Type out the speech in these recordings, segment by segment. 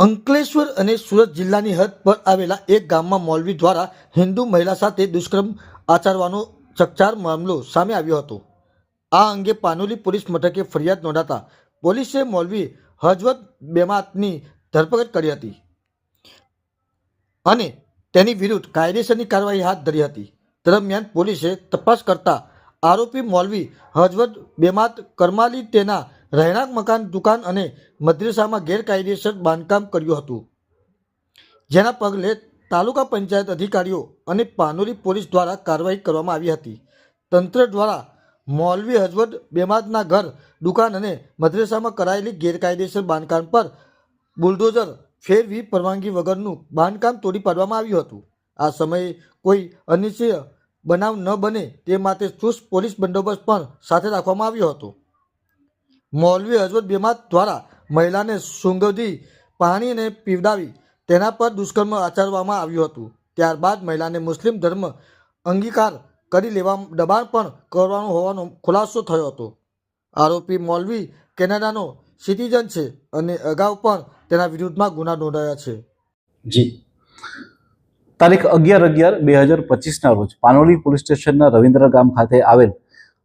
અંકલેશ્વર અને સુરત જિલ્લાની હદ પર આવેલા એક ગામમાં મૌલવી દ્વારા હિન્દુ મહિલા સાથે દુષ્કર્મ આચરવાનો ચકચાર મામલો સામે આવ્યો હતો. આ અંગે પાનોલી પોલીસ મથકે ફરિયાદ નોંધાતા પોલીસે મૌલવી હજવત બેમાતની ધરપકડ કરી હતી અને તેની વિરુદ્ધ કાયદેસરની કાર્યવાહી હાથ ધરી હતી. દરમિયાન પોલીસે તપાસ કરતા આરોપી મૌલવી હજવત બેમાત કરમાલી તેના રહેણાંક મકાન, દુકાન અને મદ્રેસામાં ગેરકાયદેસર બાંધકામ કર્યું હતું. જેના પગલે તાલુકા પંચાયત અધિકારીઓ અને પાનોરી પોલીસ દ્વારા કાર્યવાહી કરવામાં આવી હતી. તંત્ર દ્વારા મૌલવી હજવત બેમાદના ઘર, દુકાન અને મદ્રેસામાં કરાયેલી ગેરકાયદેસર બાંધકામ પર બુલડોઝર ફેરવી પરવાનગી વગરનું બાંધકામ તોડી પાડવામાં આવ્યું હતું. આ સમયે કોઈ અનિશ્ચય બનાવ ન બને તે માટે ચુસ્ત પોલીસ બંદોબસ્ત પણ સાથે રાખવામાં આવ્યો હતો. મૌલવી હજરત બેમાત દ્વારા મહિલાને સૂંઘદી પાણીને પીવડાવી તેના પર દુષ્કર્મ આચરવામાં આવ્યું હતું. ત્યારબાદ મહિલાને મુસ્લિમ ધર્મ અંગીકાર કરી લેવા દબાણ પણ કરવાનું હોવાનો ખુલાસો થયો હતો. આરોપી મૌલવી કેનેડાનો સિટીઝન છે અને અગાઉ પણ તેના વિરુદ્ધમાં ગુના નોંધાયા છે. જી. તારીખ અગિયાર અગિયાર બે હજાર પચીસના રોજ પાનોલી પોલીસ સ્ટેશનના રવિન્દ્ર ગામ ખાતે આવેલ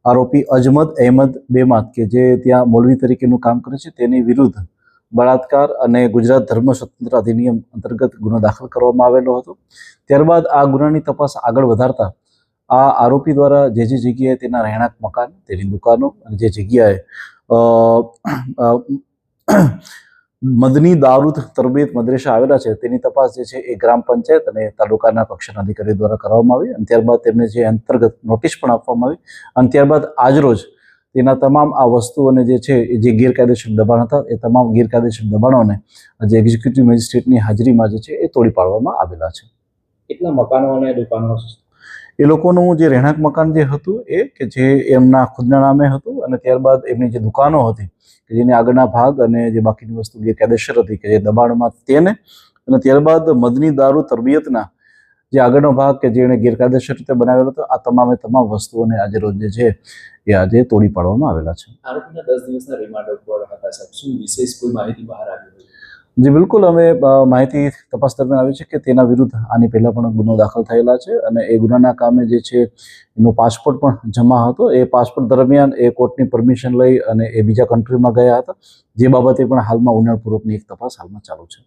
આરોપી અજમદ અહેમદ બેમાત કે જે ત્યાં મૌલવી તરીકેનું કામ કરે છે, તેની વિરુદ્ધ બળાત્કાર અને ગુજરાત ધર્મ સ્વતંત્ર અધિનિયમ અંતર્ગત ગુનો દાખલ કરવામાં આવેલો હતો. ત્યારબાદ આ ગુનાની તપાસ આગળ વધારતા આ આરોપી દ્વારા જે જે જગ્યાએ તેના રહેણાંક મકાન, તેની દુકાનો અને જે જગ્યાએ મદની દારૂદ તરબીયત મદ્રેસા આવેલા છે. તેની તપાસ જે છે એ ગ્રામ પંચાયત અને તાલુકાના કક્ષાના અધિકારી દ્વારા કરવામાં આવી. અને ત્યારબાદ તેમને જે અંતર્ગત નોટિસ પણ આપવામાં આવી. અને ત્યારબાદ આજરોજ તેના તમામ આ વસ્તુઓને જે છે એ જે ગેરકાયદેસર દબાણ હતા, એ તમામ ગેરકાયદેસર દબાણોને જે એક્ઝિક્યુટિવ મેજિસ્ટ્રેટની હાજરીમાં જે છે એ તોડી પાડવામાં આવેલા છે. કેટલા મકાનો અને દુકાનો એ લોકોનું જે રહેણાંક મકાન જે હતું એ કે જે એમના ખુદના નામે હતું અને ત્યારબાદ એમની જે દુકાનો હતી કે જેની આગળના ભાગ અને જે બાકીની વસ્તુ ગેરકાયદેસર હતી કે જે દબાણમાં તેને અને ત્યારબાદ મદની દારૂ તરબિયતના જે આગળનો ભાગ કે જેણે ગેરકાયદેસર રીતે બનાવેલો હતો, આ તમામે તમામ વસ્તુઓને આજે રોજ જે છે એ આજે તોડી પાડવામાં આવેલા છે. આરોપીના દસ દિવસના રિમાન્ડ ઉપર હતા સાહેબ, શું વિશેષ કોઈ માહિતી બહાર જી, બિલકુલ. અમે માહિતી તપાસ દરમિયાન આવી છે કે તેના વિરુદ્ધ આની પહેલા પણ ગુનો દાખલ થયેલા છે અને એ ગુનાના કામે જે છે એનો પાસપોર્ટ પણ જમા હતો. એ પાસપોર્ટ દરમિયાન એ કોર્ટની પરમિશન લઈ અને એ બીજા કન્ટ્રીમાં ગયા હતા. જે બાબતે પણ હાલમાં ઊંડાણપૂર્વકની એક તપાસ હાલમાં ચાલુ છે.